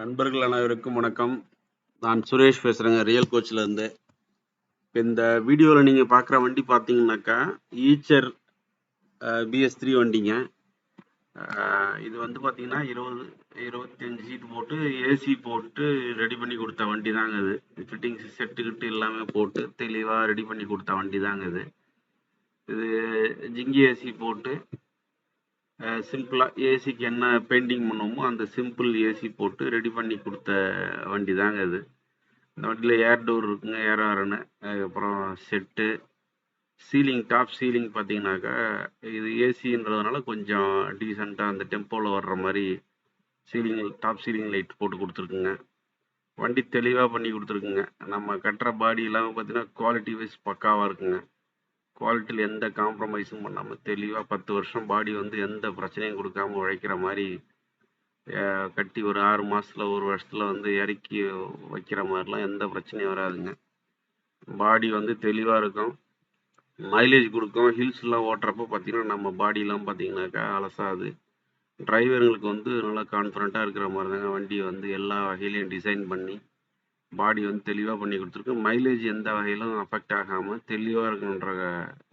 நண்பர்கள் அனைவருக்கும் வணக்கம். நான் சுரேஷ் பேசுகிறேங்க ரியல் கோச்சிலேருந்து இப்போ இந்த வீடியோவில் நீங்கள் பார்க்குற வண்டி பார்த்தீங்கன்னாக்கா ஈச்சர் பிஎஸ் த்ரீ வண்டிங்க. இது வந்து பார்த்தீங்கன்னா இருபது இருபத்தஞ்சு சீட் போட்டு ஏசி போட்டு ரெடி பண்ணி கொடுத்த வண்டி தாங்க இது ஃபிட்டிங்ஸ் செட்டு கிட்டு எல்லாமே போட்டு தெளிவாக ரெடி பண்ணி கொடுத்த வண்டி தாங்க இது. இது ஜிங்கி ஏசி போட்டு சிம்பிளாக ஏசிக்கு என்ன பெயிண்டிங் பண்ணோமோ அந்த சிம்பிள் ஏசி போட்டு ரெடி பண்ணி கொடுத்த வண்டி தாங்க இது இந்த வண்டியில் ஏர் டோர் இருக்குங்க ஏர் ஆரனு அதுக்கப்புறம் செட்டு சீலிங் டாப் சீலிங் பார்த்தீங்கன்னாக்கா இது ஏசின்றதுனால கொஞ்சம் டீசெண்டாக அந்த டெம்போவில் வர்ற மாதிரி சீலிங் டாப் சீலிங் லைட் போட்டு கொடுத்துருக்குங்க. வண்டி தெளிவாக பண்ணி கொடுத்துருக்குங்க. நம்ம கட்டுற பாடி எல்லாமே பார்த்தீங்கன்னா குவாலிட்டி வைஸ் பக்காவாக இருக்குங்க. குவாலிட்டியில் எந்த காம்ப்ரமைஸும் பண்ணாமல் தெளிவாக பத்து வருஷம் பாடி வந்து எந்த பிரச்சனையும் கொடுக்காம உழைக்கிற மாதிரி கட்டி ஒரு ஆறு மாதத்தில் ஒரு வருஷத்தில் வந்து இறக்கி வைக்கிற மாதிரிலாம் எந்த பிரச்சனையும் வராதுங்க. பாடி வந்து தெளிவாக இருக்கும். மைலேஜ் கொடுக்கும். ஹில்ஸ்லாம் ஓட்டுறப்போ பார்த்தீங்கன்னா நம்ம பாடிலாம் பார்த்தீங்கன்னாக்கா அலசாது. டிரைவருங்களுக்கு வந்து நல்லா கான்ஃபிடண்ட்டாக இருக்கிற மாதிரி தாங்க வண்டியை வந்து எல்லா வகையிலையும் டிசைன் பண்ணி பாடி வந்து தெளிவாக பண்ணி கொடுத்துருக்கு. மைலேஜ் எந்த வகையிலும் அஃபெக்ட் ஆகாமல் தெளிவாக இருக்குன்ற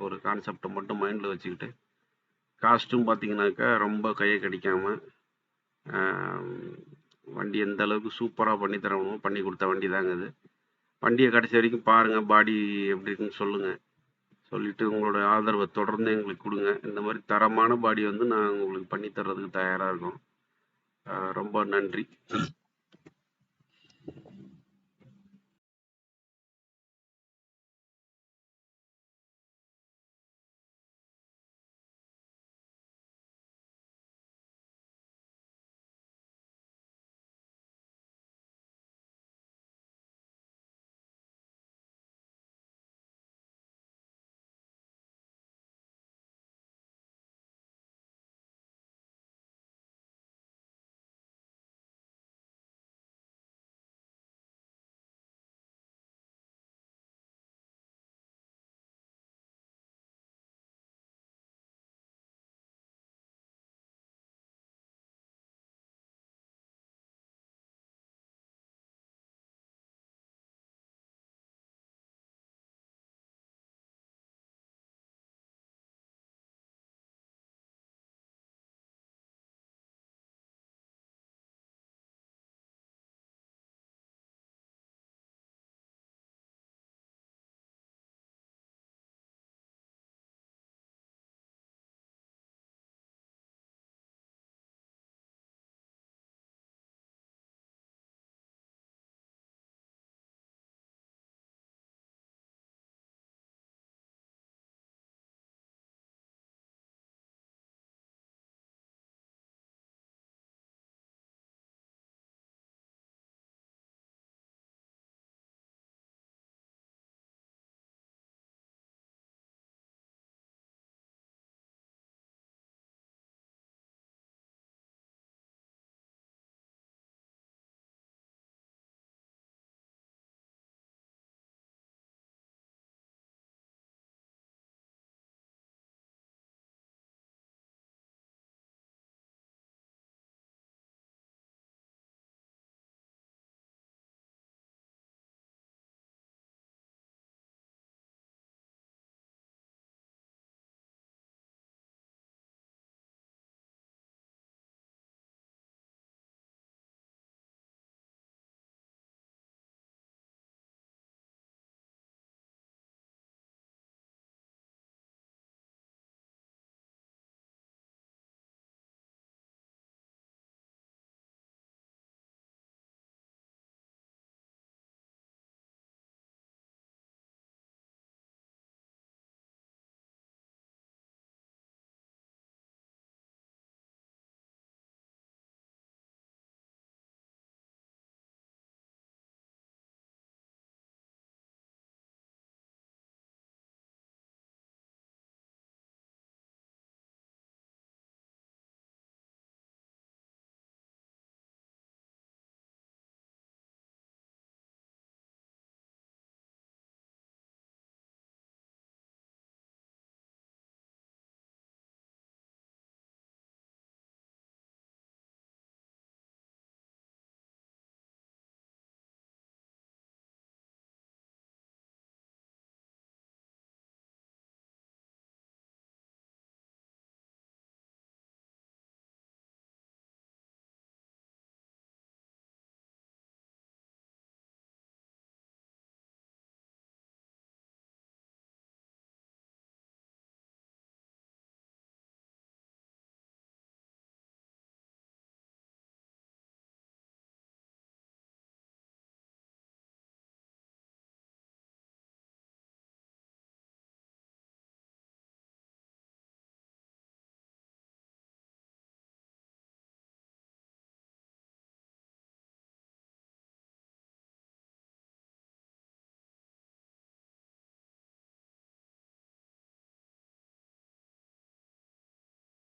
ஒரு கான்செப்டை மட்டும் மைண்டில் வச்சுக்கிட்டு காஸ்ட்டும் பார்த்தீங்கன்னாக்கா ரொம்ப கையை கடிக்காமல் வண்டி எந்த அளவுக்கு சூப்பராக பண்ணி தரணுமோ பண்ணி கொடுத்த வண்டி தாங்க இது வண்டியை கடைசி வரைக்கும் பாருங்கள் பாடி எப்படி இருக்குன்னு சொல்லுங்கள் சொல்லிவிட்டு உங்களோட ஆதரவை தொடர்ந்து எங்களுக்கு கொடுங்க. இந்த மாதிரி தரமான பாடி வந்து நான் உங்களுக்கு பண்ணி தர்றதுக்கு தயாராக இருக்கோம். ரொம்ப நன்றி.